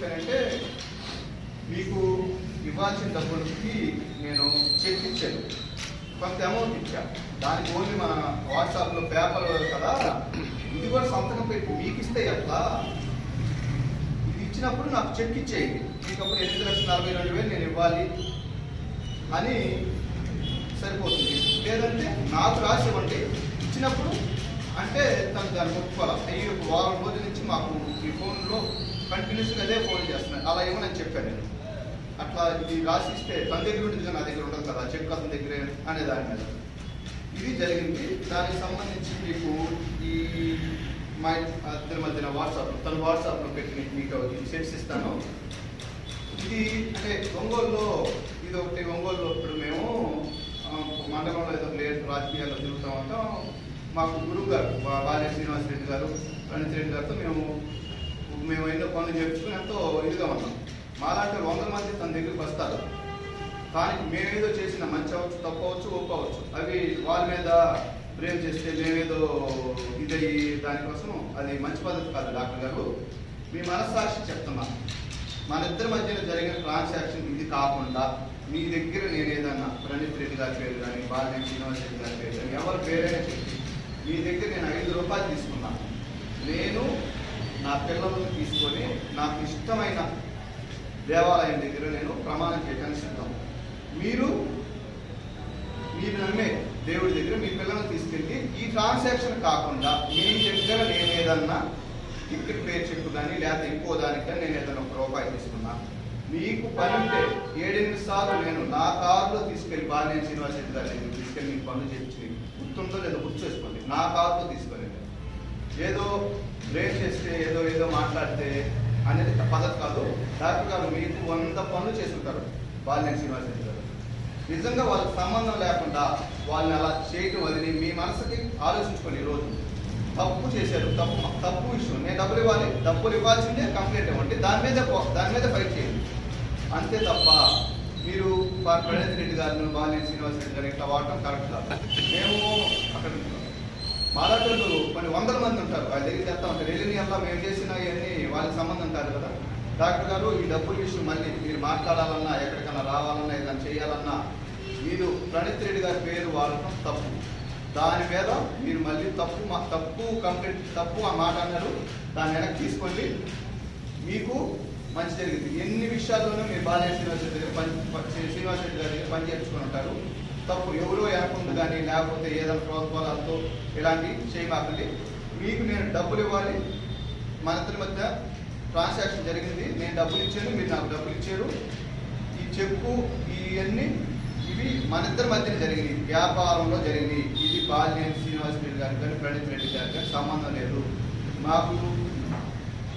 చెప్పానంటే మీకు ఇవ్వాల్సిన డబ్బులకి నేను చెక్ ఇచ్చాను. కొంత అమౌంట్ ఇచ్చా. దానికి ఓన్లీ మన వాట్సాప్లో పేపర్ కదా. ఇది కూడా సంతకం పెట్టి మీకు ఇస్తే ఎట్లా? ఇది ఇచ్చినప్పుడు నాకు చెక్ ఇచ్చేయండి. మీకు అప్పుడు ఎనిమిది లక్షల నలభై రెండు వేలు నేను ఇవ్వాలి అని సరిపోతుంది. లేదంటే నాకు రాసి ఇవ్వండి. ఇచ్చినప్పుడు అంటే తను దాన్ని ఒప్పుకోవాలి. అయ్యి ఒక వారం రోజుల నుంచి మాకు ఈ ఫోన్లో కంటిన్యూస్గా అదే ఫోన్ చేస్తున్నాను అలా ఇవ్వనని చెప్పాను నేను. అట్లా ఇది రాసిస్తే తన దగ్గర ఉంటుంది నా దగ్గర ఉండదు కదా చెక్ అతని దగ్గరే అనే దాని మీద. ఇది జరిగింది. దానికి సంబంధించి మీకు ఈ మా ఇద్దరి మధ్యన వాట్సాప్ తన వాట్సాప్లో పెట్టి మీకు సెట్స్ ఇస్తాను. ఇది అంటే ఒంగోలులో ఇది ఒకటి ఒంగోలులో ఇప్పుడు మేము మండలంలో ఏదో లేదు రాజకీయాల్లో తిరుగుతూ ఉంటాం. మాకు గురువు గారు బా- బాల్య శ్రీనివాస రెడ్డి గారు రణిత్ రెడ్డి గారితో మేము మేము ఎన్నో పనులు చేర్చుకుని ఎంతో ఇదిగా ఉన్నాం. మాలాంటి వందల మంది తన దగ్గరికి వస్తారు. కానీ మేమేదో చేసిన మంచి అవ్వచ్చు తప్పు ఒప్పవచ్చు అవి వాళ్ళ మీద ప్రేమ్ చేస్తే మేమేదో ఇదయ్యి దానికోసం అది మంచి పద్ధతి కాదు డాక్టర్ గారు. మీ మనస్సాక్షి చెప్తున్నాను మన ఇద్దరి మధ్యన జరిగిన ట్రాన్సాక్షన్ ఇది కాకుండా మీ దగ్గర నేను ఏదన్నా ప్రణీత్ రెడ్డి గారి పేరు కానీ బాలనేని శ్రీనివాస్ రెడ్డి గారి పేరు కానీ ఎవరి పేరైనా చెప్పి మీ దగ్గర నేను ఐదు రూపాయలు తీసుకున్నాను నేను నా పిల్లలను తీసుకొని నాకు ఇష్టమైన దేవాలయం దగ్గర నేను ప్రమాణం చేయడానికి సిద్ధం. మీరు మీరు నమ్మే దేవుడి దగ్గర మీ పిల్లలను తీసుకెళ్ళి ఈ ట్రాన్సాక్షన్ కాకుండా మీ దగ్గర నేను ఏదన్నా టికెట్ పేరు చెప్పు కానీ లేకపోతే ఇంకో దానికి నేను ఏదైనా ఒక రూపాయి తీసుకున్నా. మీకు పని ఉంటే ఏడెనిమిది సార్లు నేను నా కారులో తీసుకెళ్ళి బాలినేని శ్రీనివాస రెడ్డి గారు తీసుకెళ్ళి మీకు పనులు చేయించి గుర్తుందో లేదో గుర్తు చేసుకోండి. నా కారులో తీసుకెళ్ళండి ఏదో బ్రేక్ చేస్తే ఏదో ఏదో మాట్లాడితే అనేది పద్ధతి కాదు. డాక్టర్ గారు మీకు వంద పనులు చేసుకుంటారు బాలినేని శ్రీనివాస్ గారు. నిజంగా వాళ్ళకి సంబంధం లేకుండా వాళ్ళని అలా చేయటం వదిలి మీ మనసుకి ఆలోచించుకోండి ఈరోజు తప్పు చేశారు తప్పు తప్పు విషయం. నేను డబ్బులు ఇవ్వాలి డబ్బులు ఇవ్వాల్సిందే కంప్లైంట్ ఇవ్వండి దాని మీద దాని మీద ఫైట్ చేయండి. అంతే తప్ప మీరు ప్రణీత్ రెడ్డి గారిని బాలినేని శ్రీనివాస రెడ్డి గారు ఇట్లా వాడటం కరెక్ట్ కాదు. మేము అక్కడ మాలాటోళ్ళు కొన్ని వందల మంది ఉంటారు. వాళ్ళ దగ్గరికి వెళ్తా ఉంటారు. వెళ్ళిన మేము చేసిన ఇవన్నీ వాళ్ళకి సంబంధం కాదు కదా. డాక్టర్ గారు ఈ డబ్బుల విషయం మళ్ళీ మీరు మాట్లాడాలన్నా ఎక్కడికన్నా రావాలన్నా ఏదైనా చేయాలన్నా మీరు ప్రణీత్ రెడ్డి గారి పేరు వాడటం తప్పు. దాని మీద మీరు మళ్ళీ తప్పు మా తప్పు కంప్లీట్ తప్పు ఆ మాట అన్నారు. దాన్ని వెనక్కి తీసుకోండి. మీకు మంచి జరిగింది. ఎన్ని విషయాల్లోనూ మీరు బాలయ్య శ్రీనివాస రెడ్డి గారు పని శ్రీనివాస రెడ్డి గారి పని చేర్చుకుని ఉంటారు. తప్పు ఎవరో వెనకుంది కానీ లేకపోతే ఏదైనా ప్రోత్సాహాలతో ఇలాంటివి చేయమాకండి మీకు నేను డబ్బులు ఇవ్వాలి. మన ఇద్దరి మధ్య ట్రాన్సాక్షన్ జరిగింది. నేను డబ్బులు ఇచ్చాను మీరు నాకు డబ్బులు ఇచ్చారు. ఈ చెక్కు ఇవన్నీ ఇవి మన ఇద్దరి మధ్య జరిగింది వ్యాపారంలో జరిగింది ఇది బాలినేని శ్రీనివాస్ రెడ్డి గారికి కానీ ప్రణీత్ రెడ్డి గారికి కానీ సంబంధం లేదు. మాకు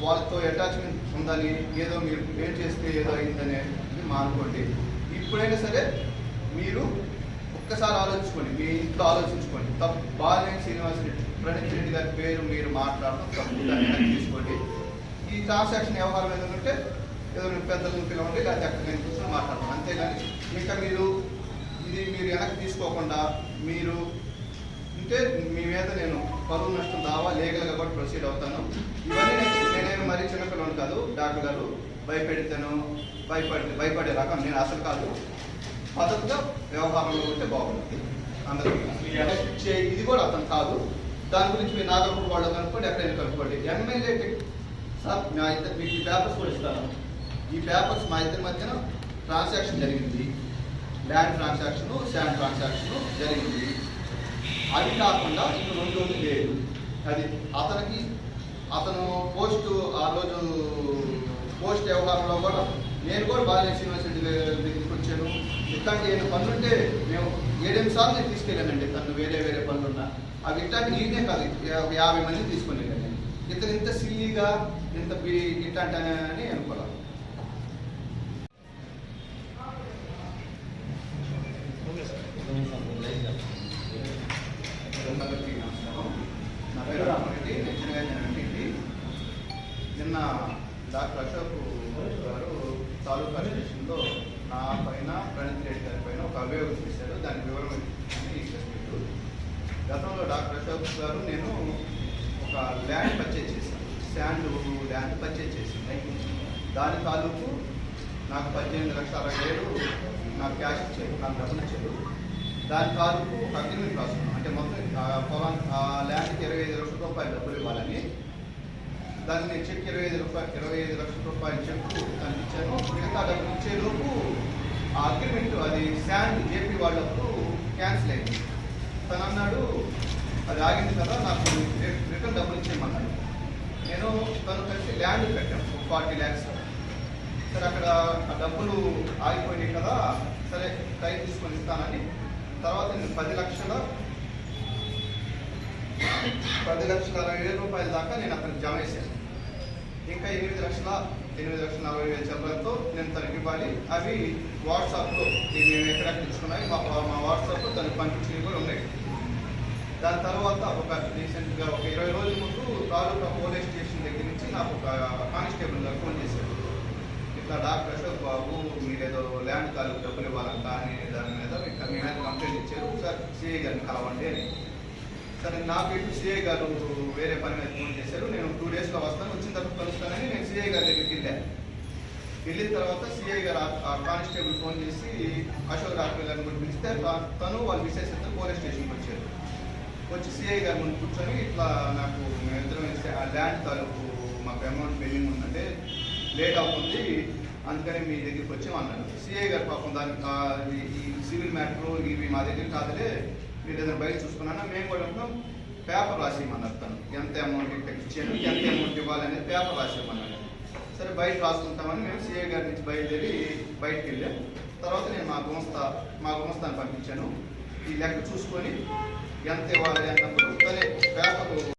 వాళ్ళతో అటాచ్మెంట్ ఉందని ఏదో మీరు ఏం చేస్తే ఏదో అయిందనే ఇది మానుకోండి ఇప్పుడైనా సరే మీరు ఒక్కసారి ఆలోచించుకోండి మీ ఇంట్లో ఆలోచించుకోండి. తప్పు బాలినేని శ్రీనివాస్ రెడ్డి ప్రణీత్ రెడ్డి గారి పేరు మీరు మాట్లాడడం తప్పు దాన్ని తీసుకోండి ఈ ట్రాన్సాక్షన్ వ్యవహారం ఏదంటే ఏదో పెద్దలను పిలవండి లేదా అక్కడ నేను కూర్చొని మాట్లాడడం. అంతేగాని ఇంకా మీరు ఇది మీరు వెనక్కి తీసుకోకుండా మీరు అంటే మీ మీద నేను పరువు నష్టం దావా లీగల్గా కూడా ప్రొసీడ్ అవుతాను. ఇవన్నీ నేను నేనేమి మరీ చిన్నపిల్లలు కాదు. డాక్టర్ గారు భయపెడతాను భయపడి భయపడే రకం నేను అసలు కాదు. పద్ధతిగా వ్యవహారంలో ఉంటే బాగుంటుంది. అందరూ ఇది కూడా అతను కాదు. దాని గురించి మీరు నాగపూర్ వాళ్ళు కనుక్కోండి ఎక్కడైనా కనుక్కోండి. ఎమ్మెల్యే సార్ మా ఇద్దరు మీకు ఈ పేపర్స్ కూడా ఇస్తాను. ఈ పేపర్స్ మా ఇద్దరి మధ్యన ట్రాన్సాక్షన్ జరిగింది. ల్యాండ్ ట్రాన్సాక్షన్ శాండ్ ట్రాన్సాక్షన్ జరిగింది. అది కాకుండా ఇంకా రెండు రోజులు లేదు. అది అతనికి అతను పోస్ట్ ఆ రోజు పోస్ట్ వ్యవహారంలో కూడా నేను కూడా బాలయ్య యూనివర్సిటీ దగ్గరికి వచ్చాను. ఇట్లాంటి ఏమైనా పనులుంటే మేము ఏడెనిమిది సార్లు నేను తీసుకెళ్ళానండి. తను వేరే వేరే పనులున్నా. అవి ఇట్లాంటి నేనే కాదు. ఒక యాభై మంది తీసుకుని వెళ్ళాను ఇతను ఇంత సిల్లీగా ఇంత బి- ఇట్లాంటి అని అనుకోవాలి. నా పేరు రామారెడ్డి నిజంగా నిన్న డాక్టర్ అశోక్ గారు తాలూకా స్టేషన్లో నా పైన ప్రణీత్ రెడ్డి గారి పైన ఒక అభియోగం చేశారు దాని వివరం అని చెప్పారు గతంలో డాక్టర్ అశోక్ గారు నేను ఒక ల్యాండ్ పర్చేజ్ చేశాను. శాండ్ ల్యాండ్ పర్చేజ్ చేసింది దాని తాలూకు నాకు పద్దెనిమిది లక్షల అరవై వేలు నాకు క్యాష్ ఇచ్చారు నాకు డబ్బులు ఇచ్చారు. దాని తాలూకు ఒక అగ్రిమెంట్ రాసుకున్నాం అంటే మొత్తం పొలం ఆ ల్యాండ్కి ఇరవై ఐదు లక్షల రూపాయలు డబ్బులు ఇవ్వాలని దాన్ని చెక్ ఇరవై ఐదు రూపాయలు ఇరవై ఐదు లక్షల రూపాయలు చెక్ దానికి ఇచ్చాను. మిగతా డబ్బులు ఇచ్చే లోపు ఆ అగ్రిమెంట్ అది శాండ్ జేపీ వాళ్ళకు క్యాన్సిల్ అయింది. తను అన్నాడు అది ఆగింది కదా నాకు రిటర్న్ డబ్బులు ఇచ్చేయమన్నాడు. నేను తను కలిసి ల్యాండ్ పెట్టాను ఫార్టీ ల్యాక్స్ సరే అక్కడ ఆ డబ్బులు ఆగిపోయినాయి కదా సరే టైం తీసుకొని ఇస్తానని. తర్వాత నేను పది లక్షల పది లక్షల అరవై వేల రూపాయల దాకా నేను అతనికి జమ చేశాను. ఇంకా ఎనిమిది లక్షల ఎనిమిది లక్షల నలభై వేల చెప్పలతో నేను తనకి ఇవ్వాలి. అవి వాట్సాప్లో ఇది మేము ఎక్కడ తెచ్చుకున్నాయి మా మా వాట్సాప్లో తనకు పంపించినవి కూడా ఉన్నాయి. దాని తర్వాత ఒక రీసెంట్గా ఒక ఇరవై రోజుల ముందు తాలూకా పోలీస్ స్టేషన్ దగ్గర నుంచి నాకు ఒక కానిస్టేబుల్ గారు ఫోన్ చేశారు. ఇట్లా డాక్టర్ అశోక్ బాబు మీరేదో ల్యాండ్ తాలూకు డబ్బులు ఇవ్వాలంట అని దాని మీద ఇంకా మీ మీద కంప్లైంట్ ఇచ్చారు. సార్ సిఐ గారిని అని సరే నాకు ఇటు సిఐ గారు వేరే పని మీద ఫోన్ చేశారు. నేను టూ డేస్లో వస్తాను వచ్చిన తర్వాత కలుస్తానని నేను సిఐ గారి దగ్గరికి వెళ్ళాను. వెళ్ళిన తర్వాత సిఐ గారు కానిస్టేబుల్ ఫోన్ చేసి అశోక్ రాఘవ గారిని కూడా పిలిస్తే తా- తను వాళ్ళ విశేష పోలీస్ స్టేషన్కి వచ్చారు. వచ్చి సిఐ గారి ముందు కూర్చొని ఇట్లా నాకు మేము ఇద్దరం ఆ ల్యాండ్ తాలూకు మాకు అమౌంట్ పెండింగ్ ఉందంటే లేట్ అవుతుంది అందుకని మీ దగ్గరికి వచ్చి అన్నాడు సిఐ గారు పాపం దానికి ఈ- సివిల్ మ్యాటర్ ఇవి మా దగ్గర కాదులే మీరు ఏదైనా బయట చూసుకున్నా మేము కూడా ఉంటాం పేపర్ రాసేయమన్నారు తను. ఎంత అమౌంట్ ఇక్కడ ఇచ్చాను ఎంత అమౌంట్ ఇవ్వాలనేది పేపర్ రాసేయమన్నాను సరే బయట రాసుకుంటామని మేము సిఐ గారి నుంచి బయలుదేరి బయటకు వెళ్ళాం తర్వాత నేను మా గుమస్త మా గుమస్తాన్ని పంపించాను. ఈ లెక్క చూసుకొని ఎంత ఇవ్వాలి అన్నప్పుడు తనే పేపర్